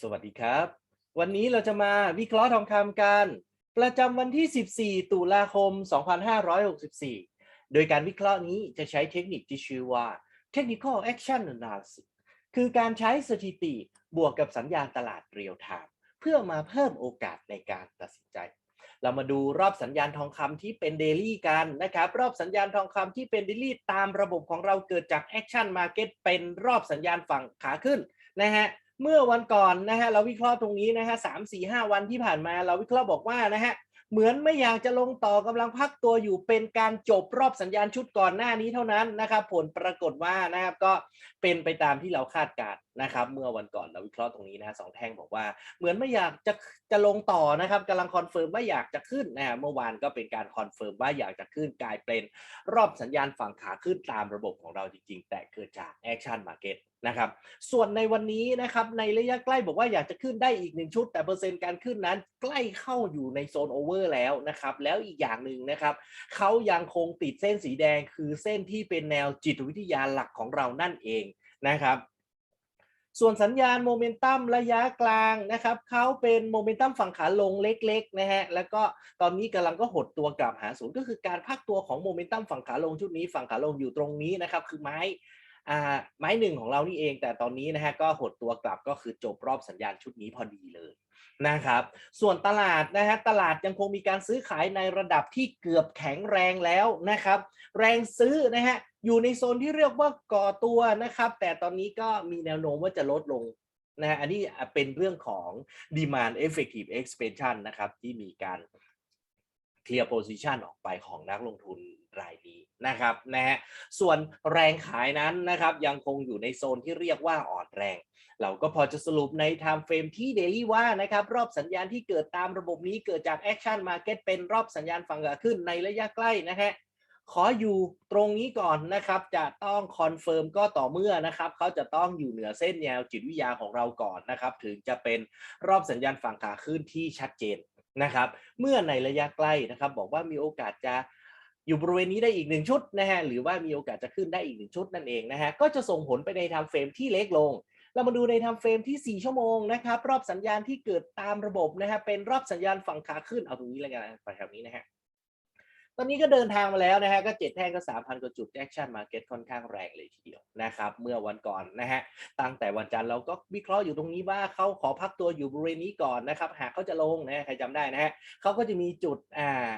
สวัสดีครับ วันนี้เราจะมาวิเคราะห์ทองคำกัน ประจำวันที่ 14 ตุลาคม 2564 โดยการวิเคราะห์นี้จะใช้เทคนิคที่ชื่อว่า Technical Action Analysis คือการใช้สถิติบวกกับสัญญาณตลาดเรียลไทม์เพื่อมาเพิ่มโอกาสในการตัดสินใจ เรามาดูรอบสัญญาณทองคำที่เป็นเดลี่กันนะครับ รอบสัญญาณทองคำที่เป็นเดลี่ตามระบบของเราเกิดจาก Action Market เป็นรอบสัญญาณฝั่งขาขึ้นนะฮะ เมื่อวันก่อนนะฮะเราวิเคราะห์ตรงนี้นะฮะสามสี่ห้าวันที่ผ่านมาเราวิเคราะห์บอกว่านะฮะเหมือนไม่อยากจะลงต่อกำลังพักตัวอยู่เป็นการจบรอบสัญญาณชุดก่อนหน้านี้เท่านั้นนะครับผลปรากฏว่านะครับก็เป็นไปตามที่เราคาดการณ์ นะครับเมื่อวันก่อนเราวิเคราะห์ตรงนี้นะสองแท่งบอกว่า เหมือนไม่อยากจะจะลงต่อนะครับกำลังคอนเฟิร์มว่าอยากจะขึ้นนะฮะเมื่อวานก็เป็นการคอนเฟิร์มว่าอยากจะขึ้นกลายเป็นรอบสัญญาณฝั่งขาขึ้นตามระบบของเราจริง ๆ แต่เกิดจากแอคชั่นมาร์เก็ตนะครับส่วนในวันนี้นะครับในระยะใกล้บอกว่าอยากจะขึ้นได้อีกหนึ่งชุด แต่เปอร์เซ็นต์การขึ้นนั้นใกล้เข้าอยู่ในโซนโอเวอร์แล้วนะครับแล้วอีกอย่างหนึ่งนะครับเขายังคงติดเส้นสีแดงคือเส้นที่เป็นแนวจิตวิทยาหลักของเรานั่นเองนะครับ ส่วนสัญญาณโมเมนตัมระยะกลางนะครับเขาเป็นโมเมนตัมฝั่งขาลงเล็กๆนะฮะแล้วก็ตอนนี้กำลังก็หดตัวกลับหาศูนย์ก็คือการพักตัวของโมเมนตัมฝั่งขาลงชุดนี้ฝั่งขาลงอยู่ตรงนี้นะครับคือไม้ไม้หนึ่งของเรานี่เอง แต่ตอนนี้นะฮะก็หดตัวกลับก็คือจบรอบสัญญาณชุดนี้พอดีเลย นะครับ ส่วนตลาดนะฮะตลาดยังคงมีการซื้อขายในระดับที่เกือบแข็งแรงแล้วนะครับ แรงซื้อนะฮะอยู่ในโซนที่เรียกว่าก่อตัวนะครับ แต่ตอนนี้ก็มีแนวโน้มว่าจะลดลงนะฮะอันนี้เป็นเรื่องของ demand effective expansion นะครับ ที่มีการเคลียร์โพซิชันออกไปของนักลงทุน รายนี้นะครับนะฮะส่วนแรงขายนั้นนะครับยังคงอยู่ในโซนที่เรียกว่าอ่อนแรง เราก็พอจะสรุปใน Time Frame ที่ Daily ว่านะครับรอบสัญญาณที่เกิดตามระบบนี้เกิดจาก Action Market เป็นรอบสัญญาณฝั่งขาขึ้นในระยะใกล้นะฮะขออยู่ตรงนี้ก่อนนะครับ จะต้องคอนเฟิร์มก็ต่อเมื่อนะครับ เขาจะต้องอยู่เหนือเส้นแนวจิตวิทยาของเราก่อนนะครับ ถึงจะเป็นรอบสัญญาณฝั่งขาขึ้นที่ชัดเจนนะครับ เมื่อในระยะใกล้นะครับ บอกว่ามีโอกาสจะ อยู่บริเวณนี้ได้อีกหนึ่งชุดนะฮะหรือว่ามีโอกาสจะขึ้นได้อีกหนึ่งชุดนั่นเองนะฮะก็จะส่งผลไปในไทม์เฟรมที่เล็กลง เรามาดูในไทม์เฟรมที่ 4 ชั่วโมงนะครับรอบสัญญาณที่เกิดตามระบบนะฮะเป็นรอบสัญญาณฝั่งขาขึ้นเอาตรงนี้แล้วกันนะไปแถวนี้นะฮะตอนนี้ก็เดินทางมาแล้วนะฮะก็เจ็ดแท่งก็สามพันกว่าจุดแอคชั่นมาเก็ตค่อนข้างแรงเลยทีเดียวนะครับเมื่อวันก่อนนะฮะตั้งแต่วันจันทร์เราก็วิเคราะห์อยู่ตรงนี้ว่าเขาขอพักตัวอยู่บริเวณนี้ก่อนนะครับหากเขาจะลงนะใครจำได้นะฮะเขาก็จะมีจุดอ่า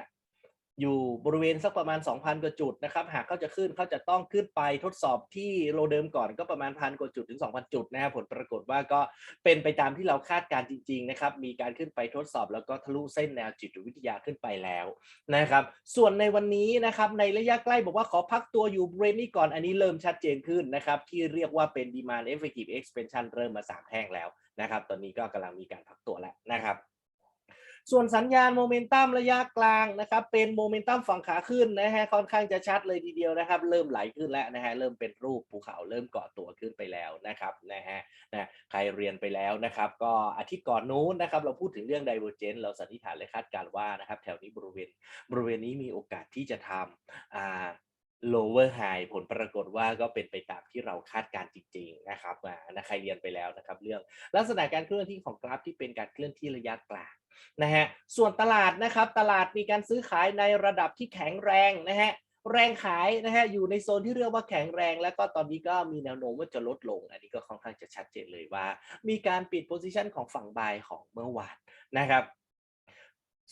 อยู่บริเวณสักประมาณ 2,000 กว่าจุดนะครับ หากเขาจะขึ้นเขาจะต้องขึ้นไปทดสอบที่โลเดิมก่อนก็ประมาณพันกว่าจุดถึง 2,000 จุดนะฮะผลปรากฏว่าก็เป็นไปตามที่เราคาดการณ์จริง ๆ นะครับ มีการขึ้นไปทดสอบแล้วก็ทะลุเส้นแนวจิตวิทยาขึ้นไปแล้วนะครับ ส่วนในวันนี้นะครับในระยะใกล้บอกว่าขอพักตัวอยู่บริเวณนี้ก่อนอันนี้เริ่มชัดเจนขึ้นนะครับที่เรียกว่าเป็น demand effective expansion เริ่มมาสามแท่งแล้วนะครับ ตอนนี้ก็กำลังมีการพักตัวแล้วนะครับ ส่วนสัญญาณโมเมนตัมระยะกลางนะครับเป็นโมเมนตัมฝั่งขาขึ้นนะฮะค่อนข้างจะชัดเลยทีเดียวนะครับ เริ่มไหลขึ้นแล้วนะฮะเริ่มเป็นรูปภูเขาเริ่มเกาะตัวขึ้นไปแล้วนะครับนะฮะนะใครเรียนไปแล้วนะครับ ก็อาทิตย์ก่อนนู้นนะครับ เราพูดถึงเรื่อง divergence เราสันนิษฐานและคาดการณ์ว่านะครับ แถวนี้บริเวณบริเวณนี้มีโอกาสที่จะทำอ่า lower high ผลปรากฏว่าก็เป็นไปตามที่เราคาดการณ์จริงๆนะครับนะใครเรียนไปแล้วนะครับเรื่องลักษณะการเคลื่อนที่ของกราฟที่เป็นการเคลื่อนที่ระยะกลางนะฮะส่วนตลาดนะครับตลาดมีการซื้อขายในระดับที่แข็งแรงนะฮะแรงขายนะฮะอยู่ในโซนที่เรียกว่าแข็งแรง แล้วก็ตอนนี้ก็มีแนวโน้มว่าจะลดลง อันนี้ก็ค่อนข้างจะชัดเจนเลยว่า มีการปิดโพซิชันของฝั่งบายของเมื่อวานนะครับ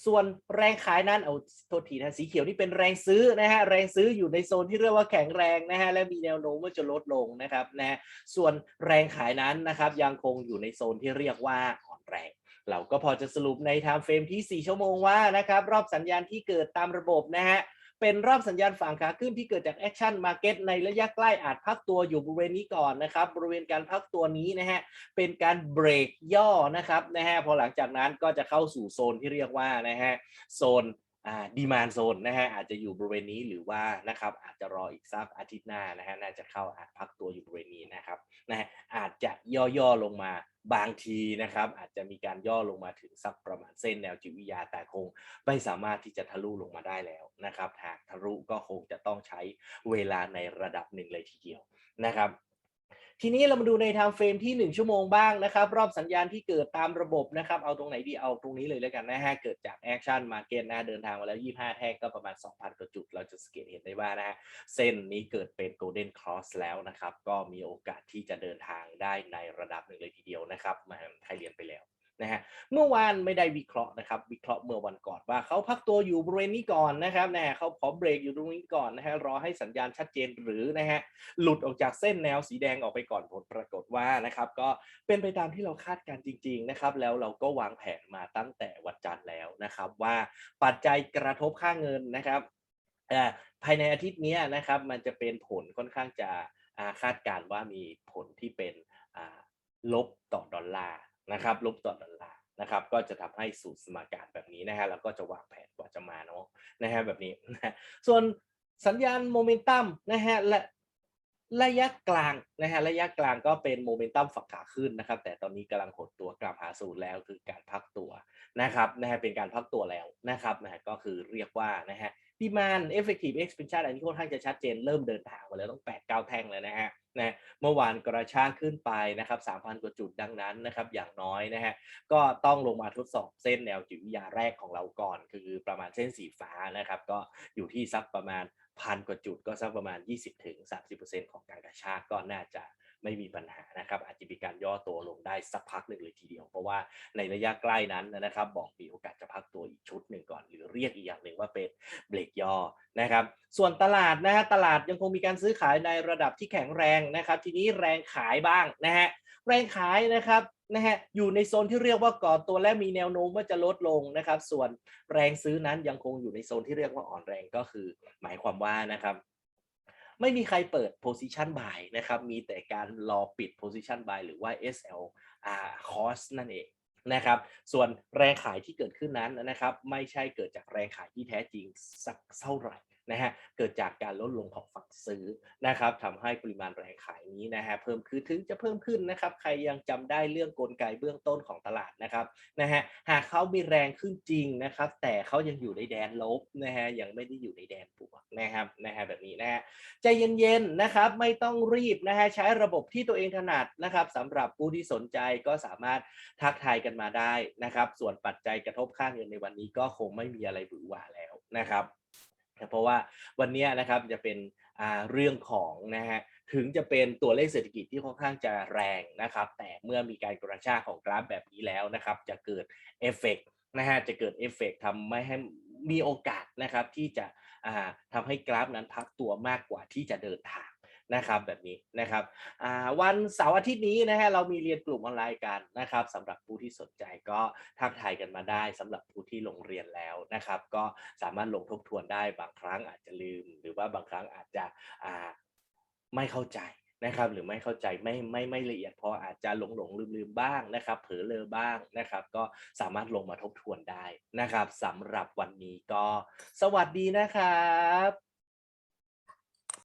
ส่วนแรงขายนั้นเอาโทษทีนะสีเขียวนี่เป็นแรงซื้อนะฮะแรงซื้ออยู่ในโซนที่เรียกว่าแข็งแรงนะฮะและมีแนวโน้มว่าจะลดลงนะครับนะส่วนแรงขายนั้นนะครับยังคงอยู่ในโซนที่เรียกว่าอ่อนแรงเราก็พอจะสรุปในไทม์เฟรมที่ 4 ชั่วโมงว่านะครับรอบสัญญาณที่เกิดตามระบบนะฮะ เป็นรอบสัญญาณฝั่งขาขึ้นที่เกิดจาก Action Market ในระยะใกล้อาจพักตัวอยู่บริเวณนี้ก่อนนะครับ บริเวณการพักตัวนี้นะฮะเป็นการเบรกย่อนะครับนะฮะพอหลังจากนั้นก็จะเข้าสู่โซนที่เรียกว่านะฮะโซนดีมานโซนนะฮะอาจจะอยู่บริเวณนี้หรือว่านะครับอาจจะรออีกสักอาทิตย์หน้านะฮะน่าจะเข้าอาจพักตัวอยู่บริเวณนี้นะครับนะฮะอาจจะย่อๆลงมา บางทีนะครับอาจจะมีการย่อลงมาถึงสักประมาณเส้นแนวจิตวิทยาแต่คงไม่สามารถที่จะทะลุลงมาได้แล้วนะครับหากทะลุก็คงจะต้องใช้เวลาในระดับหนึ่งเลยทีเดียวนะครับ ทีนี้เรามาดูในไทม์เฟรมที่ 1 ชั่วโมงบ้างนะครับ รอบสัญญาณที่เกิดตามระบบนะครับ เอาตรงไหนดีเอาตรงนี้เลยแล้วกันนะฮะ เกิดจากแอคชั่นมาเก็ตนะเดินทางมาแล้ว 25 แท่งก็ประมาณ 2,000กว่าจุด เราจะสังเกตเห็นได้ว่านะฮะเส้นนี้เกิดเป็นโกลเด้นครอสแล้วนะครับ ก็มีโอกาสที่จะเดินทางได้ในระดับหนึ่งเลยทีเดียวนะครับมาไทยเรียนไปแล้ว นะฮะเมื่อวานไม่ได้วิเคราะห์นะครับ วิเคราะห์เมื่อวันก่อนว่าเขาพักตัวอยู่บริเวณนี้ก่อนนะครับนะฮะเขาขอเบรกอยู่ตรงนี้ก่อนนะฮะรอให้สัญญาณชัดเจนหรือนะฮะหลุดออกจากเส้นแนวสีแดงออกไปก่อนผลปรากฏว่านะครับก็เป็นไปตามที่เราคาดการณ์จริงๆนะครับแล้วเราก็วางแผนมาตั้งแต่วันจันทร์แล้วนะครับ ว่าปัจจัยกระทบค่าเงินนะครับภายในอาทิตย์นี้นะครับมันจะเป็นผลค่อนข้างจะคาดการณ์ว่ามีผลที่เป็นลบต่อดอลลาร์ นะครับลบต่อดอลลาร์นะครับก็จะทำให้สู่สมการแบบนี้นะฮะแล้วก็จะวางแผนกว่าจะมาเนาะนะฮะแบบนี้นะส่วนสัญญาณโมเมนตัมนะฮะและระยะกลางนะฮะระยะกลางก็เป็นโมเมนตัมฝักขาขึ้นนะครับ แต่ตอนนี้กำลังหดตัวกลับหาศูนย์แล้วคือการพักตัวนะครับนะฮะเป็นการพักตัวแล้วนะครับนะฮะก็คือเรียกว่านะฮะดีมาน effective expansion อันนี้ค่อนข้างจะชัดเจนเริ่มเดินทางมาแล้วต้อง8 9แท่งแล้วนะฮะ นะเมื่อวานกระชากขึ้นไปนะครับ3,000 กว่าจุดดังนั้นนะครับอย่างน้อยนะฮะก็ต้องลงมาทดสอบเส้นแนวจิตวิทยาแรกของเราก่อน คือประมาณเส้นสีฟ้านะครับก็อยู่ที่สักประมาณพันกว่าจุดก็สักประมาณ 20-30%ของการกระชากก็น่าจะไม่มีปัญหานะครับอาจจะมีการย่อตัวลงได้สักพักหนึ่งเลยทีเดียว เพราะว่าในระยะใกล้นั้นนะครับ บอกมีโอกาสจะพักตัวอีกชุดหนึ่งก่อน หรือเรียกอีกอย่างหนึ่งว่าเป็นเบรกย่อ นะครับ ส่วนตลาดนะฮะตลาดยังคงมีการซื้อขายในระดับที่แข็งแรงนะครับ ทีนี้แรงขายบ้างนะฮะแรงขายนะครับนะฮะอยู่ในโซนที่เรียกว่าก่อตัวและมีแนวโน้มว่าจะลดลงนะครับ ส่วนแรงซื้อนั้นยังคงอยู่ในโซนที่เรียกว่าอ่อนแรงก็คือ หมายความว่านะครับไม่มีใครเปิด position buy นะครับ มีแต่การรอปิด position buy หรือว่า SL r cost นั่นเอง นะครับ ส่วนแรงขายที่เกิดขึ้นนั้นนะครับ ไม่ใช่เกิดจากแรงขายที่แท้จริงสักเท่าไหร่ นะฮะเกิดจากการลดลงของฝั่งซื้อนะครับทำให้ปริมาณแรงขายนี้นะฮะเพิ่มขึ้นถึงจะเพิ่มขึ้นนะครับใครยังจำได้เรื่องกลไกเบื้องต้นของตลาดนะครับนะฮะหากเขามีแรงขึ้นจริงนะครับ แต่เขายังอยู่ในแดนลบนะฮะยังไม่ได้อยู่ในแดนบวกนะครับนะฮะแบบนี้นะฮะใจเย็นๆนะครับไม่ต้องรีบนะฮะใช้ระบบที่ตัวเองถนัดนะครับสำหรับผู้ที่สนใจก็สามารถทักทายกันมาได้นะครับ ส่วนปัจจัยกระทบค่าเงินในวันนี้ก็คงไม่มีอะไรหวือหวาแล้วนะครับ เพราะว่าวันนี้นะครับจะเป็นเรื่องของนะฮะถึงจะเป็นตัวเลขเศรษฐกิจที่ค่อนข้างจะแรงนะครับแต่เมื่อมีการกระชากของกราฟแบบนี้แล้วนะครับจะเกิดเอฟเฟกต์นะฮะจะเกิดเอฟเฟกต์ทำไม่ให้มีโอกาสนะครับที่จะอ่าทำให้กราฟนั้นพักตัวมากกว่าที่จะเดินทาง นะครับแบบนี้นะครับวันเสาร์อาทิตย์นี้นะฮะเรามีเรียนกลุ่มออนไลน์กันนะครับสำหรับผู้ที่สนใจก็ทักทายกันมาได้สำหรับผู้ที่ลงเรียนแล้วนะครับ ก็สามารถลงทบทวนได้บางครั้งอาจจะลืม หรือว่าบางครั้งอาจจะไม่เข้าใจนะครับหรือไม่เข้าใจไม่ไม่ไม่ละเอียดพออาจจะหลงหลงลืมลืมบ้างนะครับเผลอเลอบ้างนะครับ ก็สามารถลงมาทบทวนได้นะครับสำหรับวันนี้ก็ สวัสดีนะครับ